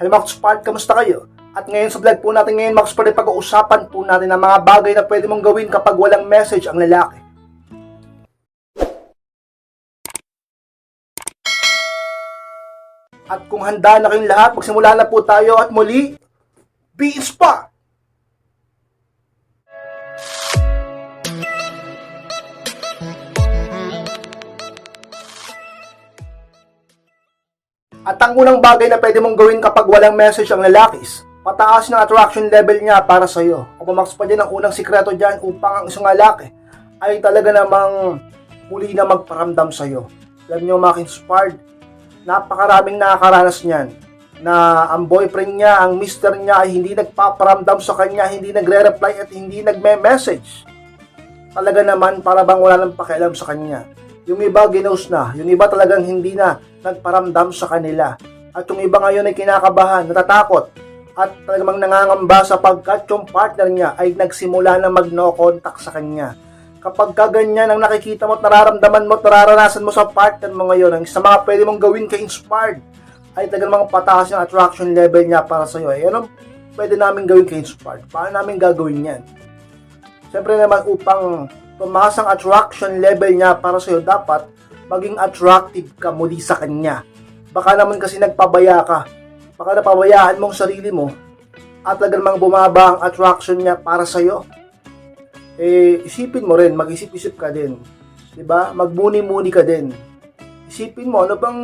Hello Max Part, kamusta kayo? At ngayon sa vlog po natin ngayon, Max Part, pag-uusapan po natin ang mga bagay na pwede mong gawin kapag walang message ang lalaki. At kung handa na kayong lahat, magsimula na po tayo at muli, be inspired! At ang unang bagay na pwede mong gawin kapag walang message ang lalakis, pataas ng attraction level niya para sa iyo. O pumax pa din ang unang sikreto dyan upang ang isang lalaki ay talaga namang muli na magparamdam sa iyo. Alam niyo mga inspired, napakaraming nakakaranas niyan na ang boyfriend niya, ang mister niya ay hindi nagpaparamdam sa kanya, hindi nagre-reply at hindi nagme-message. Talaga naman para bang wala nang pakialam sa kanya. Yung iba ginos na, yung iba talagang hindi na nagparamdam sa kanila. At yung iba ngayon ay kinakabahan, natatakot, at talagang nangangamba sapagkat yung partner niya ay nagsimula na mag-no contact sa kanya. Kapag ka ganyan ang nakikita mo at nararamdaman mo at nararanasan mo sa partner mo ngayon, ang sa mga pwede mong gawin ka-inspired, ay talagang mga pataas yung attraction level niya para sa iyo. Eh, ano pwede namin gawin ka-inspired? Paano namin gagawin yan? Siyempre naman upang tumaas ang attraction level niya para sa iyo, dapat maging attractive ka muli sa kanya. Baka naman kasi nagpabaya ka. Baka napabayaan mong sarili mo at talagang mang bumaba ang attraction niya para sa iyo. Eh, isipin mo rin, mag-isip-isip ka din. 'Di ba? Magmuni-muni ka din. Isipin mo, ano bang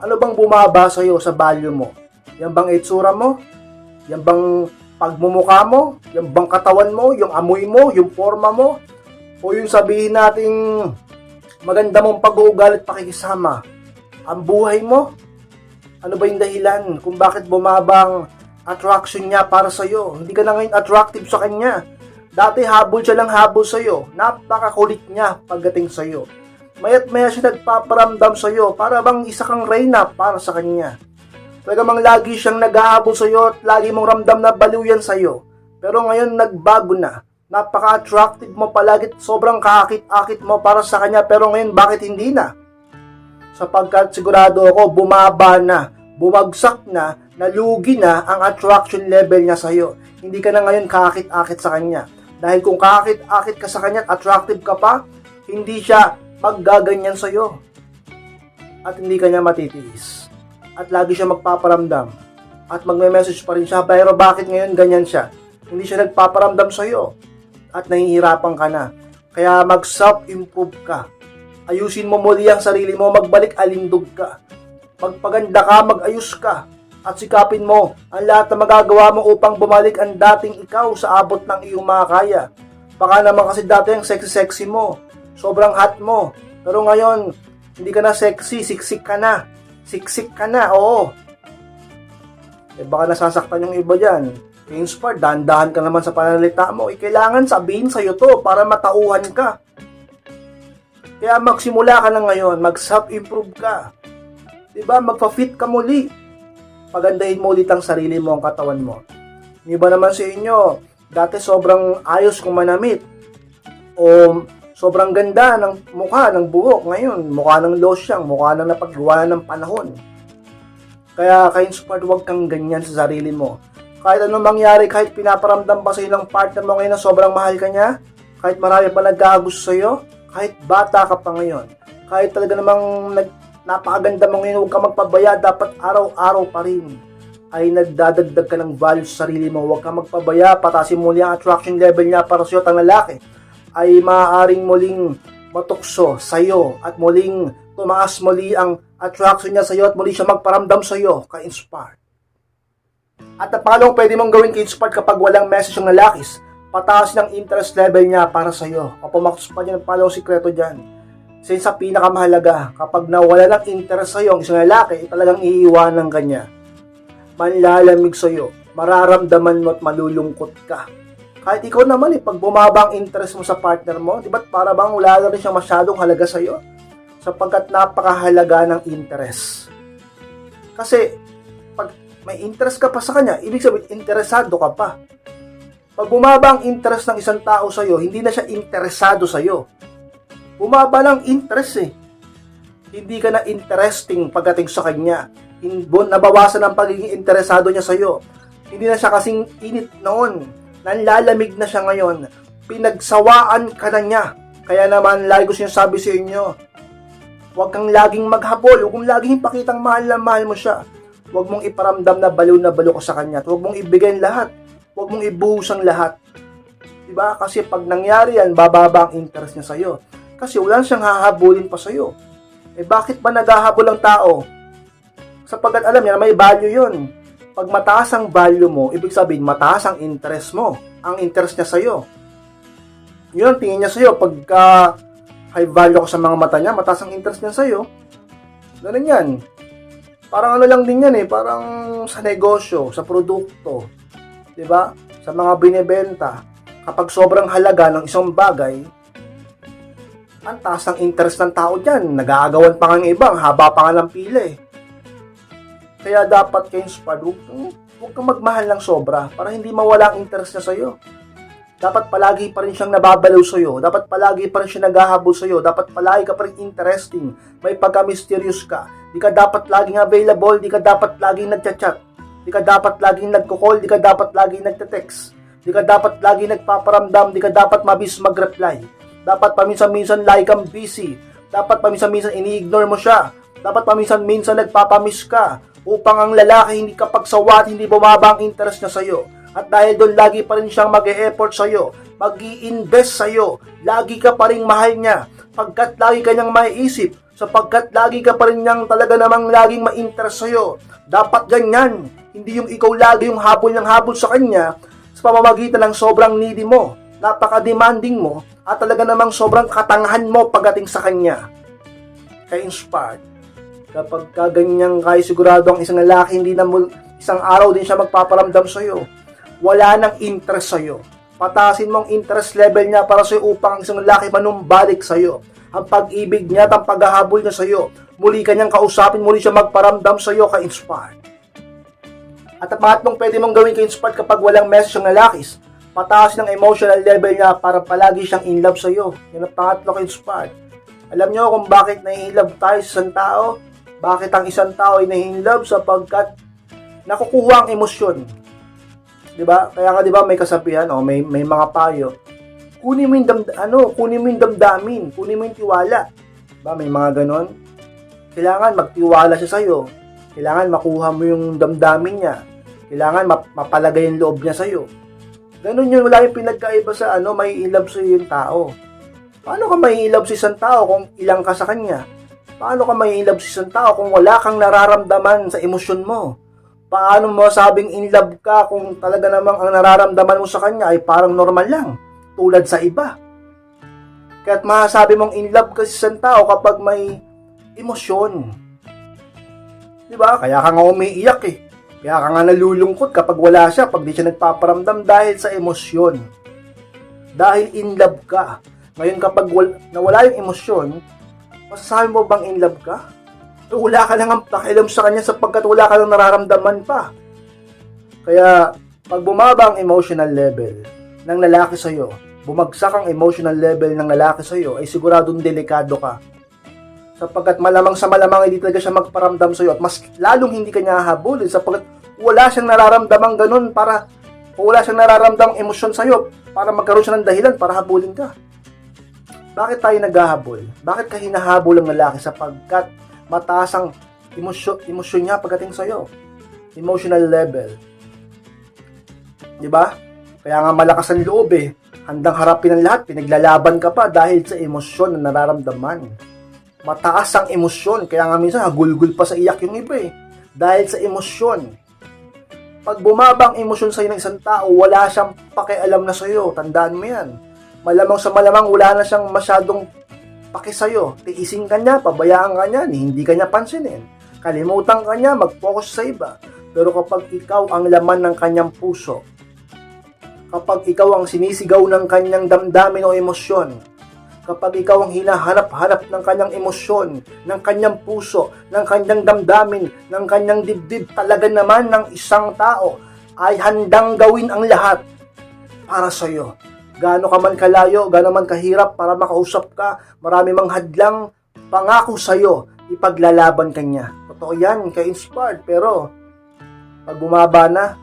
ano bang bumaba sa iyo sa value mo? Yan bang itsura mo? Yan bang pagmumukha mo? Yan bang katawan mo? Yung amoy mo? Yung forma mo? O yung sabihin nating maganda mong pag-uugali at pakikisama? Ang buhay mo? Ano ba yung dahilan kung bakit bumabang attraction niya para sa iyo? Hindi ka na ngayon attractive sa kanya. Dati habol siya lang habol sa iyo. Napakakulit niya pagdating sa iyo. Mayat maya siya nagpaparamdam sa iyo para bang isa kang reyna para sa kanya. Talagang lagi siyang naghahabol sa iyo at lagi mong ramdam na baliw yan sa iyo. Pero ngayon nagbago na. Napaka-attractive mo palagi sobrang kakakit-akit mo para sa kanya pero ngayon bakit hindi na? Sapagkat sigurado ako bumaba na, bumagsak na, nalugi na ang attraction level niya sa iyo. Hindi ka na ngayon kakakit-akit sa kanya. Dahil kung kakakit-akit ka sa kanya at attractive ka pa, hindi siya maggaganyan sa iyo. At hindi ka niya matitiis. At lagi siya magpaparamdam. At magme-message pa rin siya, pero bakit ngayon ganyan siya? Hindi siya nagpaparamdam sa iyo. At nahihirapan ka na. Kaya mag-self-improve ka. Ayusin mo muli ang sarili mo, magbalik alindog ka. Magpaganda ka, mag-ayos ka. At sikapin mo ang lahat na magagawa mo upang bumalik ang dating ikaw sa abot ng iyong makakaya. Baka naman kasi dati ang sexy-sexy mo. Sobrang hot mo. Pero ngayon, hindi ka na sexy, siksik ka na. Siksik ka na, oo. Eh baka nasasaktan yung iba dyan. Inspired, dahan-dahan ka naman sa pananalita mo. Eh, kailangan sabihin sa'yo to para matauhan ka. Kaya magsimula ka na ngayon, mag-self-improve ka. Diba? Magpa-fit ka muli. Pagandahin mo ulit ang sarili mo, ang katawan mo. Iba naman sa inyo, dati sobrang ayos kung manamit. O sobrang ganda ng mukha, ng buhok. Ngayon, mukha ng losyang, mukha ng napagawa ng panahon. Kaya ka-inspired, huwag kang ganyan sa sarili mo. Kahit anong mangyari, kahit pinaparamdam pa sa ilang partner mo ngayon na sobrang mahal ka niya, kahit marami pa nagkagusto sa iyo, kahit bata ka pa ngayon, kahit talaga namang nag, napakaganda mo ngayon, huwag ka magpabaya, dapat araw-araw pa rin ay nagdadagdag ka ng value sa sarili mo. Huwag ka magpabaya, patasin muli ang attraction level niya para sa iyo, ang lalaki ay maaaring muling matukso sa iyo at muling tumaas muli ang attraction niya sa iyo at muli siya magparamdam sa iyo, ka-inspire. At pangalawang pwede mong gawin ka-inspired kapag walang message ng lalakis, pataas ng interest level niya para sa iyo. O pumakas pa niya ng pangalawang sikreto dyan. Since sa pinakamahalaga, kapag nawala ng interest sa iyo ang isang lalaki, talagang iiwanan ka niya. Manlalamig sa iyo, mararamdaman mo at malulungkot ka. Kahit ikaw naman eh, pag bumaba ang interest mo sa partner mo, di ba para bang wala na rin siya masyadong halaga sa iyo? Sapagkat napakahalaga ng interest. Kasi, may interest ka pa sa kanya, ibig sabihin, interesado ka pa. Pag bumaba ang interest ng isang tao sa iyo, hindi na siya interesado sa iyo. Bumaba lang interest eh. Hindi ka na interesting pagdating sa kanya. nabawasan ang pagiging interesado niya sa'yo. Hindi na siya kasing init noon. Nanlalamig na siya ngayon. Pinagsawaan ka na niya. Kaya naman, lagi ko sinasabi sa inyo, huwag kang laging maghabol. Huwag mong laging ipakitang mahal na mahal mo siya. Huwag mong iparamdam na baliw na baliw ka sa kanya. Huwag mong ibigay lahat. Huwag mong ibuhos ang lahat. Diba? Kasi pag nangyari yan, bababa ang interest niya sa'yo. Kasi wala siyang hahabulin pa sa'yo. Eh bakit ba naghahabol ang tao? Sapagkat alam niya na may value yun. Pag mataas ang value mo, ibig sabihin mataas ang interest mo. Ang interest niya sa'yo. Yun ang tingin niya sa'yo. Pagka high value ko sa mga mata niya, mataas ang interest niya sa'yo. Ganun yan. Parang ano lang din yan eh. Parang sa negosyo, sa produkto. 'di ba? Sa mga binebenta. Kapag sobrang halaga ng isang bagay, ang taas ng interest ng tao dyan. Nag-aagawan pa ng iba. Ang haba pa nga ng pila eh. Kaya dapat kayo inspired. Huwag, huwag kang magmahal ng sobra para hindi mawala ang interest niya sa'yo. Dapat palagi pa rin siyang nababalaw sa'yo. Dapat palagi pa rin siya naghahabol sa'yo. Dapat palagi ka pa rin interesting. May pagka-mysterious ka. Di ka dapat laging available. Di ka dapat laging nagchat-chat. Di ka dapat laging nagko-call. Di ka dapat laging nagte-text. Di ka dapat laging nagpaparamdam. Di ka dapat mabis mag-reply. Dapat paminsan-minsan like kang busy. Dapat paminsan-minsan ini-ignore mo siya. Dapat paminsan-minsan nagpapamiss ka upang ang lalaki hindi ka pagsawat, hindi bumaba ang interest niya sa'yo. At dahil doon lagi pa rin siyang mag-e-effort sa'yo, mag invest sa'yo, lagi ka pa rin mahal niya, pagkat lagi ka niyang maiisip, sapagkat lagi ka pa rin niyang talaga namang laging ma-interest sa'yo. Dapat ganyan, hindi yung ikaw lagi yung habol ng habol sa kanya sa pamamagitan ng sobrang needy mo, napaka-demanding mo, at talaga namang sobrang katangahan mo pagdating sa kanya. Kaya inspired, kapag kaganyang kayo sigurado ang isang lalaki, hindi na mul- isang araw din siya magpaparamdam sa'yo. Wala nang interest sa'yo. Patasin mo ang interest level niya para sa'yo upang ang isang lalaki manumbalik sa'yo. Ang pag-ibig niya at ang paghahabol niya sa'yo. Muli kanyang kausapin, muli siya magparamdam sa'yo ka-inspired. At ang pangatlong pwede mong gawin ka-inspired kapag walang message ang lalakis, pataas ng emotional level niya para palagi siyang in love sa'yo. Yan ang pangatlo ka-inspired. Alam niyo kung bakit nai-love tayo sa isang tao? Bakit ang isang tao ay nai-love sapagkat nakukuha ang emosyon. 'Di ba? Kaya nga 'di ba may kasabihan o may may mga payo. Kunin mo yung dam, ano, kunin mo yung damdamin, kunin mo yung tiwala. ba? May mga ganon. Kailangan magtiwala siya sa iyo. Kailangan makuha mo yung damdamin niya. Kailangan map- mapalagay yung loob niya sa iyo. Ganun yun, wala yung pinagkaiba sa ano, may ilove sa yung tao. Paano ka may ilove sa isang tao kung ilang ka sa kanya? Paano ka may love sa isang tao kung wala kang nararamdaman sa emosyon mo? Paano mo sabing in love ka kung talaga namang ang nararamdaman mo sa kanya ay parang normal lang, tulad sa iba? Kaya't masasabi mong in love ka sa isang tao kapag may emosyon. Di ba? Kaya ka nga umiiyak eh. Kaya ka nga nalulungkot kapag wala siya, pag di siya nagpaparamdam dahil sa emosyon. Dahil in love ka. Ngayon kapag wal- nawala yung emosyon, masasabi mo bang in love ka? Eh, wala ka lang ang pakialam sa kanya sapagkat wala ka lang nararamdaman pa. Kaya, pag bumaba ang emotional level ng lalaki sa'yo, bumagsak ang emotional level ng lalaki sa'yo, ay siguradong delikado ka. Sapagkat malamang sa malamang hindi talaga siya magparamdam sa'yo at mas lalong hindi ka niya hahabulin sapagkat wala siyang nararamdamang ganun para wala siyang nararamdamang emosyon sa'yo para magkaroon siya ng dahilan para habulin ka. Bakit tayo naghahabol? Bakit ka hinahabol ang lalaki sapagkat mataas ang emosyon, emosyon niya pagdating sa'yo? Emotional level. Di ba? Kaya nga malakas ang loob eh. Handang harapin ang lahat, pinaglalaban ka pa dahil sa emosyon na nararamdaman. Mataas ang emosyon, kaya nga minsan hagulgul pa sa iyak yung iba eh. Dahil sa emosyon. Pag bumaba ang emosyon sa'yo ng isang tao, wala siyang pakialam na sa'yo. Tandaan mo yan malamang sa malamang wala na siyang masyadong paki sa'yo. Tiisin ka niya, pabayaan ka niya, ni hindi ka niya pansinin. Kalimutan ka niya, mag-focus sa iba. Pero kapag ikaw ang laman ng kanyang puso, kapag ikaw ang sinisigaw ng kanyang damdamin o emosyon, kapag ikaw ang hinahanap-hanap ng kanyang emosyon, ng kanyang puso, ng kanyang damdamin, ng kanyang dibdib, talaga naman ng isang tao ay handang gawin ang lahat para sa iyo gaano ka man kalayo, gaano man kahirap para makausap ka, marami mang hadlang, pangako sa'yo, ipaglalaban ka niya. Totoo yan, ka-inspired. Pero, pag bumaba na,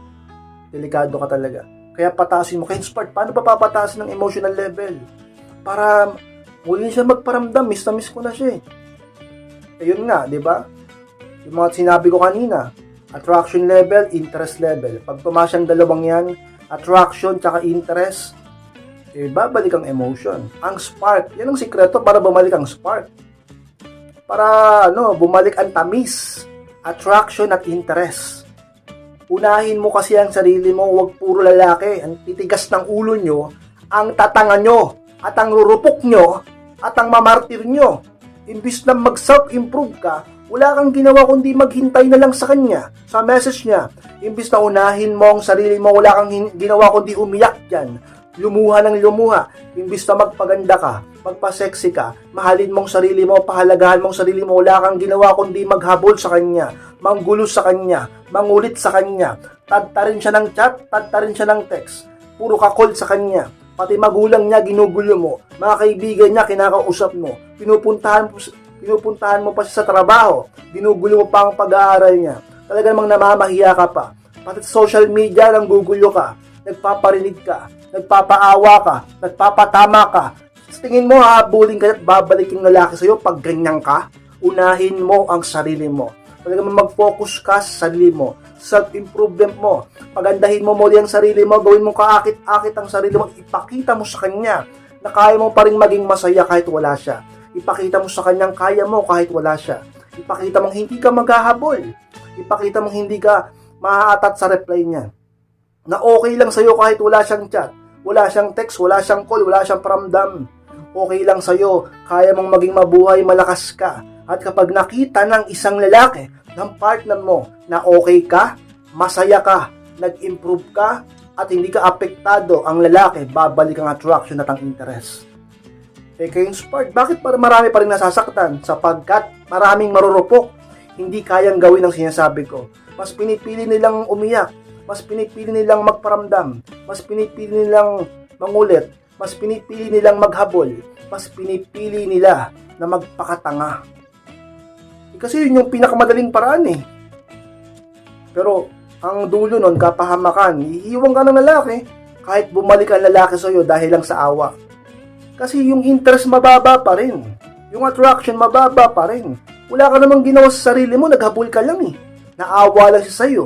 delikado ka talaga. Kaya patasin mo. Ka-inspired, paano pa papatasin ng emotional level? Para muli siya magparamdam, miss na miss ko na siya eh. Ayun nga, di ba? Yung mga sinabi ko kanina, attraction level, interest level. Pag tumaas ang dalawang yan, attraction tsaka interest, eh, babalik ang emotion. Ang spark, yan ang sikreto para bumalik ang spark. Para, ano, bumalik ang tamis, attraction at interest. Unahin mo kasi ang sarili mo, huwag puro lalaki. Ang titigas ng ulo nyo, ang tatanga nyo, at ang rurupok nyo, at ang mamartir nyo. Imbis na mag-self-improve ka, wala kang ginawa kundi maghintay na lang sa kanya, sa message niya. Imbis na unahin mo ang sarili mo, wala kang ginawa kundi umiyak dyan. Lumuha ng lumuha. Imbis na magpaganda ka, magpa-sexy ka, mahalin mong sarili mo, pahalagahan mong sarili mo, wala kang ginawa kundi maghabol sa kanya, manggulo sa kanya, mangulit sa kanya, tadtarin siya ng chat, tadtarin siya ng text, puro ka-call sa kanya, pati magulang niya ginugulo mo, mga kaibigan niya kinakausap mo, pinupuntahan pinupuntahan mo pa siya sa trabaho, ginugulo mo pa ang pag-aaral niya, talaga namang namamahiya ka pa, pati sa social media nang gugulo ka, nagpaparinig ka, nagpapaawa ka, nagpapatama ka, sa tingin mo habulin ka at babalik yung lalaki sa'yo pag ganyan ka, unahin mo ang sarili mo. Talaga mag-focus ka sa sarili mo, self-improvement mo, pagandahin mo muli ang sarili mo, gawin mo kaakit-akit ang sarili mo, ipakita mo sa kanya na kaya mo pa rin maging masaya kahit wala siya. Ipakita mo sa kanyang kaya mo kahit wala siya. Ipakita mong hindi ka maghahabol. Ipakita mong hindi ka maaatat sa reply niya. Na okay lang sa'yo kahit wala siyang chat, wala siyang text, wala siyang call, wala siyang paramdam. Okay lang sa'yo, kaya mong maging mabuhay, malakas ka. At kapag nakita ng isang lalaki, ng partner mo, na okay ka, masaya ka, nag-improve ka, at hindi ka apektado ang lalaki, babalik ang attraction at ang interest. Eh kayo inspired, bakit para marami pa rin nasasaktan? Sapagkat maraming marurupok, hindi kayang gawin ang sinasabi ko. Mas pinipili nilang umiyak, mas pinipili nilang magparamdam, mas pinipili nilang mangulit, mas pinipili nilang maghabol, mas pinipili nila na magpakatanga. Eh, kasi yun yung pinakamadaling paraan eh. Pero ang dulo nun, kapahamakan, iiwan ka ng lalaki kahit bumalik ang lalaki sa'yo dahil lang sa awa. Kasi yung interest mababa pa rin. Yung attraction mababa pa rin. Wala ka namang ginawa sa sarili mo, naghabol ka lang eh. Naawa lang siya sa'yo.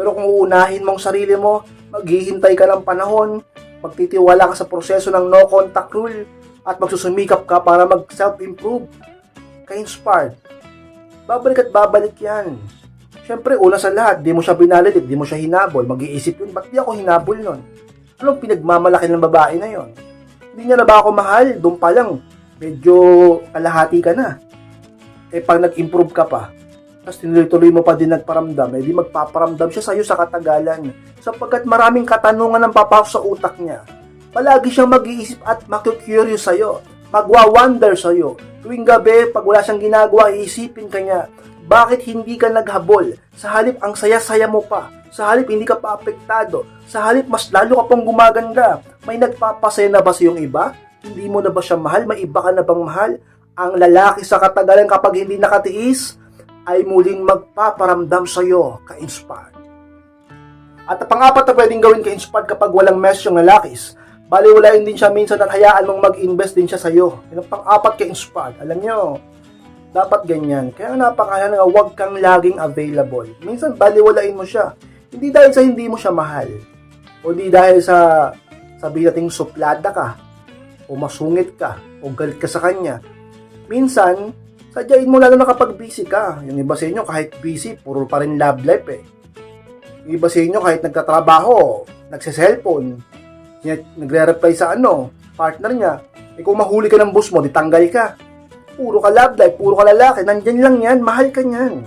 Pero kung uunahin mong sarili mo, maghihintay ka ng panahon, magtitiwala ka sa proseso ng no contact rule, at magsusumikap ka para mag-self-improve, ka-inspired. Babalik at babalik yan. Siyempre, una sa lahat, di mo siya binalitit, di mo siya hinabol. Mag-iisip yun, ba't di ako hinabol nun? Anong pinagmamalaki ng babae na yon? Hindi niya na ba ako mahal? Doon pa lang, medyo kalahati ka na. Eh, pag nag-improve ka pa, tapos tinuloy-tuloy mo pa din nagparamdam, eh di magpaparamdam siya sa'yo sa katagalan. Sapagkat maraming katanungan ang papasok sa utak niya. Palagi siyang mag-iisip at makikurious sa'yo. Magwa-wonder sa'yo. Tuwing gabi, pag wala siyang ginagawa, iisipin ka niya, bakit hindi ka naghabol? Sa halip, ang saya-saya mo pa. Sa halip, hindi ka pa apektado. Sa halip, mas lalo ka pang gumaganda. May nagpapasaya na ba sa iyong iba? Hindi mo na ba siya mahal? May iba ka na bang mahal? Ang lalaki sa katagalan kapag hindi nakatiis, ay muling magpaparamdam sa iyo ka-inspired. At ang pang-apat na pwedeng gawin ka-inspired kapag walang mess yung lalakis, baliwalain din siya minsan at hayaan mong mag-invest din siya sa iyo. Yan ang pang-apat ka-inspired. Alam nyo, dapat ganyan. Kaya napakahalaga huwag kang laging available. Minsan baliwalain mo siya. Hindi dahil sa hindi mo siya mahal. O di dahil sa sabi nating suplada ka. O masungit ka. O galit ka sa kanya. Minsan, sadyain mo lalo na kapag busy ka. Yung iba sa inyo kahit busy, puro pa rin love life eh. Yung iba sa inyo kahit nagtatrabaho, nagse-cellphone, nagre-reply sa ano, partner niya. Eh kung mahuli ka ng boss mo, ditanggal ka puro ka love life, puro ka lalaki, nandyan lang yan, mahal ka niyan.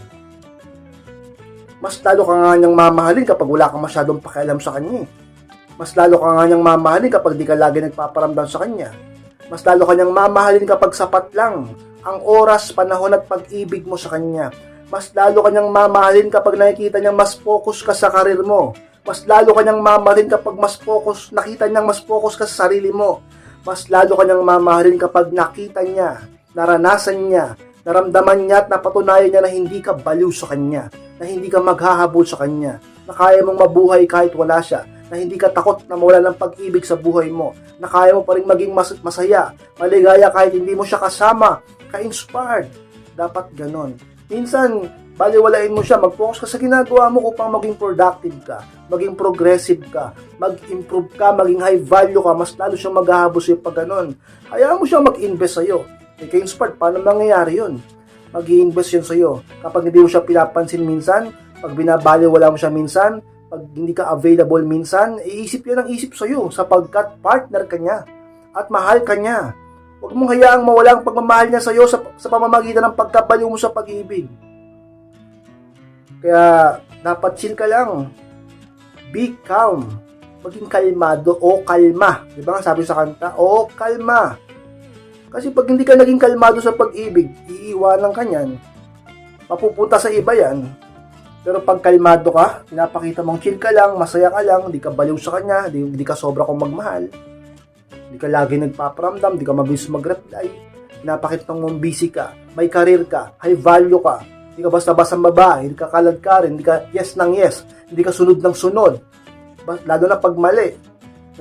Mas lalo ka nga niyang mamahalin kapag wala kang masyadong pakialam sa kanya. eh. Mas lalo ka nga niyang mamahalin kapag di ka lagi nagpaparamdam sa kanya. Mas lalo ka niyang mamahalin kapag sapat lang ang oras, panahon at pag-ibig mo sa kanya. Mas lalo ka niyang mamahalin kapag nakikita niyang mas focus ka sa karir mo. Mas lalo ka niyang mamahalin kapag mas focus, nakita niyang mas focus ka sa sarili mo. Mas lalo ka niyang mamahalin kapag nakita niya naranasan niya Naramdaman niya at napatunayan niya na hindi ka baliw sa kanya, na hindi ka maghahabol sa kanya, na kaya mong mabuhay kahit wala siya, na hindi ka takot na mawala ng pag-ibig sa buhay mo, na kaya mo pa rin maging mas- masaya, maligaya kahit hindi mo siya kasama, ka-inspired. Dapat ganon. Minsan, baliwalain mo siya, mag-focus ka sa ginagawa mo upang maging productive ka, maging progressive ka, mag-improve ka, maging high value ka, mas lalo siyang maghahabol sa'yo pag ganon. Hayaan mo siya mag-invest sa'yo. Eh, ka-inspired, paano mangyayari yun? mag invest yun sa'yo. Kapag hindi mo siya pinapansin minsan, pag binabaliwala mo siya minsan, pag hindi ka available minsan, iisip yan ang isip sa'yo sapagkat partner ka niya at mahal ka niya. Huwag mong hayaang mawala ang pagmamahal niya sa'yo sa, sa pamamagitan ng pagkabaliw mo sa pag-ibig. Kaya, dapat chill ka lang. Be calm. Maging kalmado o kalma. Di ba nga sabi sa kanta? O kalma. Kasi pag hindi ka naging kalmado sa pag-ibig, iiwanan ka niyan. Mapupunta sa iba yan. Pero pag kalmado ka, pinapakita mong chill ka lang, masaya ka lang, hindi ka baliw sa kanya, hindi, hindi ka sobra kong magmahal. Hindi ka lagi nagpaparamdam, hindi ka mabilis mag-reply. Pinapakita mong busy ka, may career ka, high value ka. Hindi ka basta-basta babae, hindi ka kalad hindi ka yes ng yes, hindi ka sunod ng sunod. Lalo na pag mali.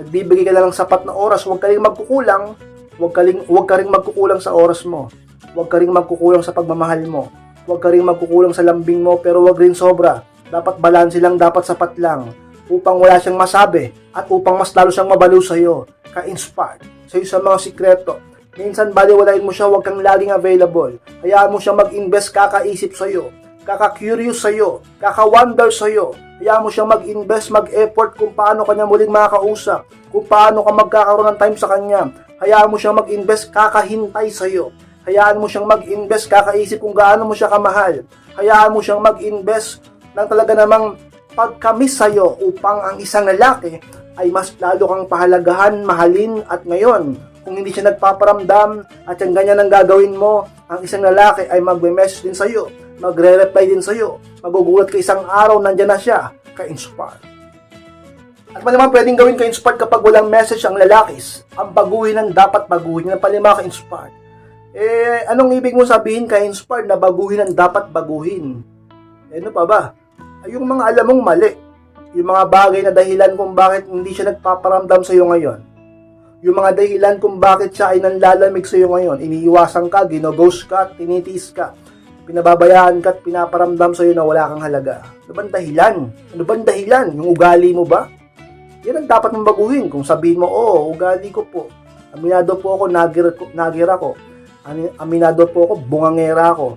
Nagbibigay ka lang ng sapat na oras, huwag ka rin magkukulang, huwag ka rin, huwag ka rin magkukulang sa oras mo. Huwag ka rin magkukulang sa pagmamahal mo. Huwag ka rin magkukulang sa lambing mo, pero huwag rin sobra. Dapat balanse lang, dapat sapat lang. Upang wala siyang masabi at upang mas lalo siyang mabaliw sa'yo. Ka-inspired sa'yo sa mga sikreto. Minsan baliwalain mo siya, huwag kang laging available. Hayaan mo siya mag-invest, kakaisip sa'yo. Kaka-curious sa'yo. Kaka-wonder sa'yo. Hayaan mo siyang mag-invest, mag-effort kung paano kanya muling makakausap. Kung paano ka magkakaroon ng time sa kanya. Hayaan mo siyang mag-invest, kakahintay sa'yo. Hayaan mo siyang mag-invest, kakaisip kung gaano mo siya kamahal. Hayaan mo siyang mag-invest ng talaga namang pagkamis sa'yo upang ang isang lalaki ay mas lalo kang pahalagahan, mahalin at ngayon, kung hindi siya nagpaparamdam at yung ganyan ang gagawin mo, ang isang lalaki ay magme-message din sa'yo, magre-reply din sa'yo, magugulat ka isang araw, nandyan na siya, ka-inspire. At naman pwedeng gawin ka-inspired kapag walang message ang lalakis. Ang baguhin ang dapat baguhin. Ang palima ka-inspired. Eh, anong ibig mo sabihin ka-inspired na baguhin ang dapat baguhin? Eh, ano pa ba? Ay, yung mga alam mong mali. Yung mga bagay na dahilan kung bakit hindi siya nagpaparamdam sa iyo ngayon. Yung mga dahilan kung bakit siya ay nanlalamig sa iyo ngayon. Iniiwasan ka, ginoghost ka, tinitiis ka. Pinababayaan ka at pinaparamdam sa iyo na wala kang halaga. Ano bang dahilan? Ano bang dahilan? Yung ugali mo ba? Yan ang dapat mong baguhin. Kung sabihin mo, oo, ugali ko po. Aminado po ako, nagir, nagir ako. Aminado po ako, bungangera ako.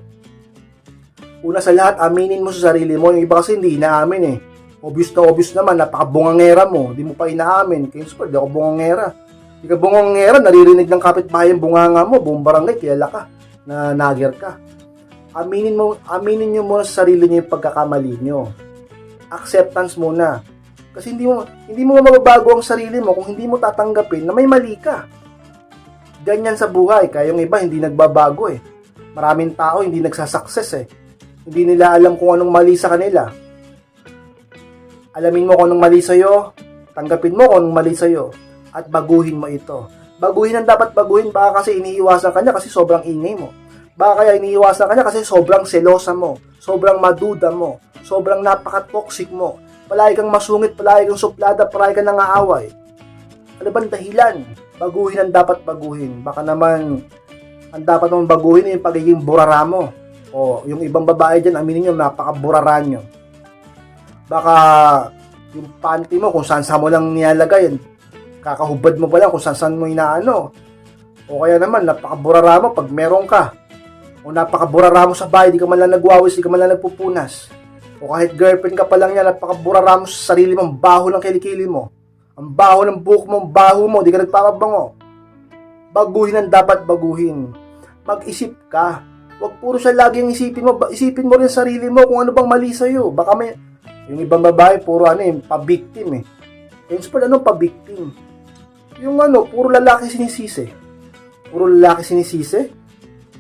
Una sa lahat, aminin mo sa sarili mo. Yung iba kasi hindi inaamin eh. Obvious na obvious naman, napakabungangera mo. Hindi mo pa inaamin. Kaya super, di ako bungangera. Hindi ka bungangera, naririnig ng kapitbahay yung bunganga mo, buong barangay, kilala ka, na nagir ka. Aminin mo, aminin nyo muna sa sarili nyo yung pagkakamali nyo. Acceptance muna. Kasi hindi mo hindi mo mababago ang sarili mo kung hindi mo tatanggapin na may mali ka. Ganyan sa buhay, kaya yung iba hindi nagbabago eh. Maraming tao hindi nagsasucess eh. Hindi nila alam kung anong mali sa kanila. Alamin mo kung anong mali sa'yo, tanggapin mo kung anong mali sa'yo, at baguhin mo ito. Baguhin ang dapat baguhin, baka kasi iniiwasan kanya kasi sobrang ingay mo. Baka kaya iniiwasan kanya kasi sobrang selosa mo, sobrang maduda mo, sobrang napaka-toxic mo. Palagi kang masungit, palagi kang suplada, palagi kang nangaaway. Ano bang dahilan? Baguhin ang dapat baguhin. Baka naman, ang dapat mong baguhin ay yung pagiging burara mo. O yung ibang babae dyan, aminin nyo, napaka-burara nyo. Baka yung panty mo, kung saan saan mo lang nilalagay, kakahubad mo pa lang kung saan saan mo inaano. O kaya naman, napakaburara mo pag meron ka. O napakaburara mo sa bahay, di ka man lang nagwawis, di ka man lang nagpupunas. O kahit girlfriend ka pa lang yan, napakaburara mo sa sarili mo, ang baho ng kilikili mo. Ang baho ng buhok mo, ang baho mo, di ka nagpapabango. Baguhin ang dapat baguhin. Mag-isip ka. Huwag puro siya lagi ang isipin mo. Isipin mo rin sa sarili mo kung ano bang mali sa'yo. Baka may, yung ibang babae, puro ano eh, pa-victim eh. Yung pa ano, pa-victim. Yung ano, puro lalaki sinisisi. Puro lalaki sinisisi.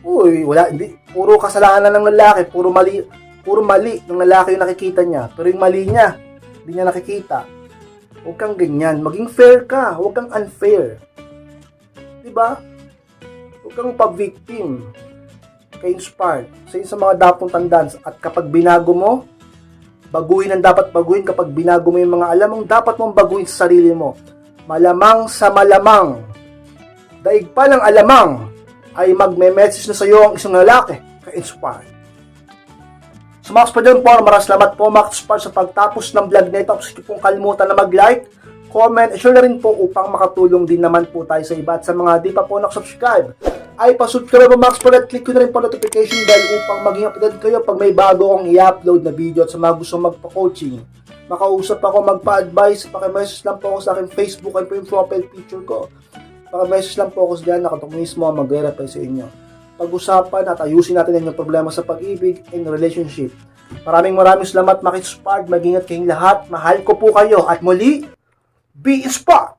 Uy, wala, hindi. Puro kasalanan ng lalaki, puro mali, puro mali ng lalaki yung nakikita niya. Pero yung mali niya, hindi niya nakikita. Huwag kang ganyan. Maging fair ka. Huwag kang unfair. Diba? Huwag kang pa-victim. ka-inspired sa sa mga dapat mong tandaan at kapag binago mo, baguhin ang dapat baguhin kapag binago mo yung mga alam mong dapat mong baguhin sa sarili mo. Malamang sa malamang, daig pa ng alamang, ay magme-message na sa iyo ang isang lalaki, ka-inspired. So Max pa dyan po, maraming salamat po Max Par sa pagtapos ng vlog na ito. Hindi pong kalimutan na mag-like, comment, share na rin po upang makatulong din naman po tayo sa iba. At sa mga di pa po nakasubscribe, ay pasubscribe po Max at click ko na rin po notification bell upang maging updated kayo pag may bago akong i-upload na video at sa mga gusto magpa-coaching. Makausap ako, magpa-advise, pakimessage lang po ako sa aking Facebook and po yung profile picture ko. Pakimessage lang po ako dyan, nakatok mismo magre-reply sa inyo pag-usapan at ayusin natin ang problema sa pag-ibig and relationship. Maraming maraming salamat, Makis Spark. Mag-ingat kayong lahat. Mahal ko po kayo. At muli, be inspired!